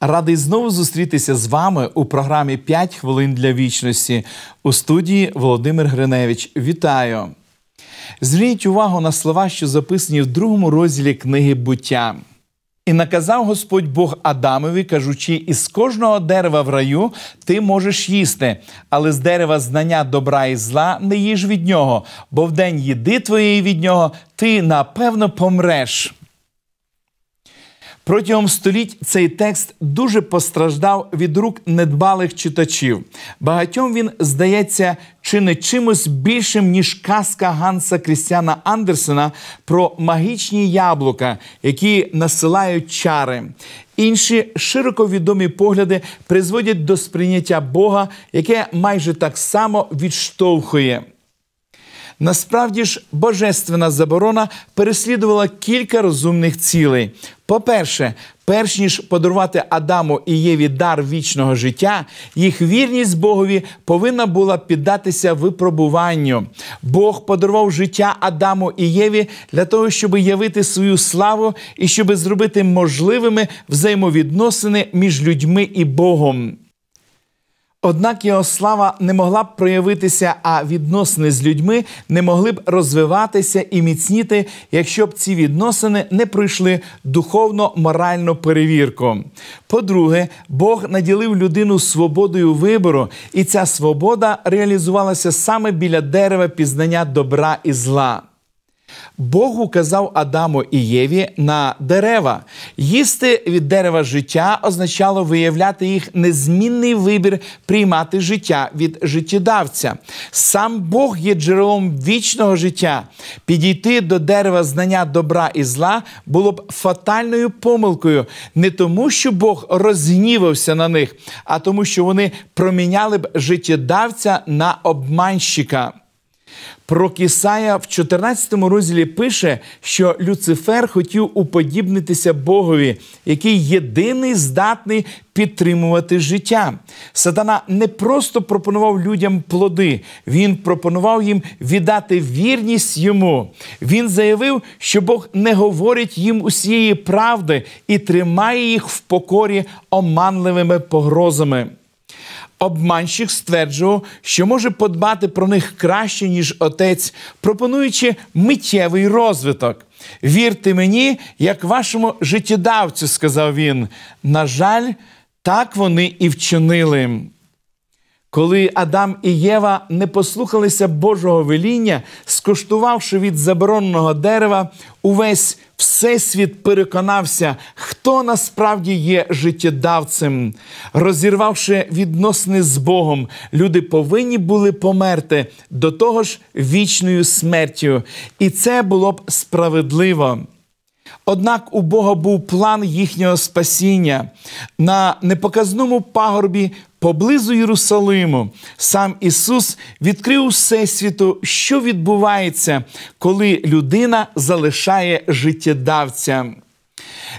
Радий знову зустрітися з вами у програмі «5 хвилин для вічності у студії Володимир Гриневич. Вітаю! Зверніть увагу на слова, що записані в другому розділі книги буття. І наказав Господь Бог Адамові, кажучи: із кожного дерева в раю ти можеш їсти, але з дерева знання добра і зла не їж від нього, бо в день їди твоєї від нього ти напевно помреш. Протягом століть цей текст дуже постраждав від рук недбалих читачів. Багатьом він здається чи не чимось більшим, ніж казка Ганса Крістіана Андерсена про магічні яблука, які насилають чари. Інші широко відомі погляди призводять до сприйняття Бога, яке майже так само відштовхує. Насправді ж, божественна заборона переслідувала кілька розумних цілей. По-перше, перш ніж подарувати Адаму і Єві дар вічного життя, їх вірність Богові повинна була піддатися випробуванню. Бог подарував життя Адаму і Єві для того, щоб явити свою славу і щоб зробити можливими взаємовідносини між людьми і Богом. Однак його слава не могла б проявитися, а відносини з людьми не могли б розвиватися і міцніти, якщо б ці відносини не пройшли духовно моральну перевірку. По-друге, Бог наділив людину свободою вибору, і ця свобода реалізувалася саме біля дерева пізнання добра і зла. Бог указав Адаму і Єві на дерева. Їсти від дерева життя означало виявляти їх незмінний вибір приймати життя від життєдавця. Сам Бог є джерелом вічного життя. Підійти до дерева знання добра і зла було б фатальною помилкою, не тому, що Бог розгнівався на них, а тому, що вони проміняли б життєдавця на обманщика. Про Кісая в 14 розділі пише, що Люцифер хотів уподібнитися Богові, який єдиний здатний підтримувати життя. Сатана не просто пропонував людям плоди, він пропонував їм віддати вірність йому. Він заявив, що Бог не говорить їм усієї правди і тримає їх в покорі оманливими погрозами. Обманщик стверджував, що може подбати про них краще, ніж отець, пропонуючи миттєвий розвиток. Вірте мені, як вашому життєдавцю, сказав він. На жаль, так вони і вчинили. Коли Адам і Єва не послухалися Божого веління, скуштувавши від забороненого дерева, увесь всесвіт переконався, хто насправді є життєдавцем. Розірвавши відносини з Богом, люди повинні були померти до того ж вічною смертю. І це було б справедливо. Однак у Бога був план їхнього спасіння на непоказному пагорбі поблизу Єрусалиму. Сам Ісус відкрив Всесвіту, що відбувається, коли людина залишає життєдавця.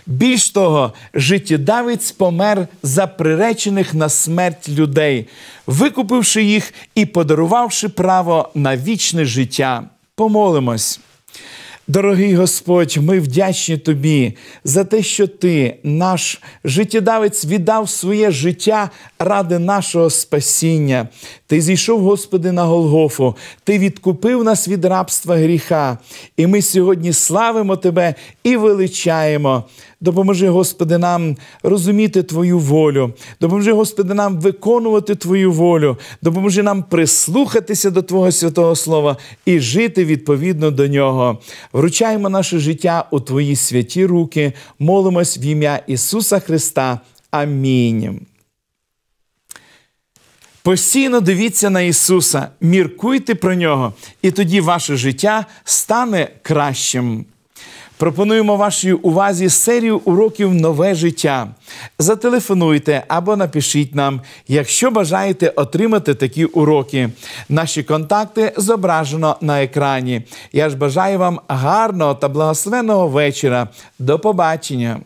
Більш того, життєдавець помер за приречених на смерть людей, викупивши їх і подарувавши право на вічне життя. Помолимось. Дорогий Господь, ми вдячні Тобі за те, що Ти, наш життєдавець, віддав своє життя ради нашого спасіння. Ти зійшов, Господи, на Голгофу, Ти відкупив нас від рабства гріха, і ми сьогодні славимо Тебе і величаємо. Допоможи, Господи, нам розуміти Твою волю. Допоможи, Господи, нам виконувати Твою волю. Допоможи нам прислухатися до Твого святого Слова і жити відповідно до нього. Вручаємо наше життя у Твої святі руки, молимось в ім'я Ісуса Христа. Амінь. Постійно дивіться на Ісуса, міркуйте про нього, і тоді ваше життя стане кращим. Пропонуємо вашій увазі серію уроків Нове життя. Зателефонуйте або напишіть нам, якщо бажаєте отримати такі уроки. Наші контакти зображено на екрані. Я ж бажаю вам гарного та благословенного вечора. До побачення!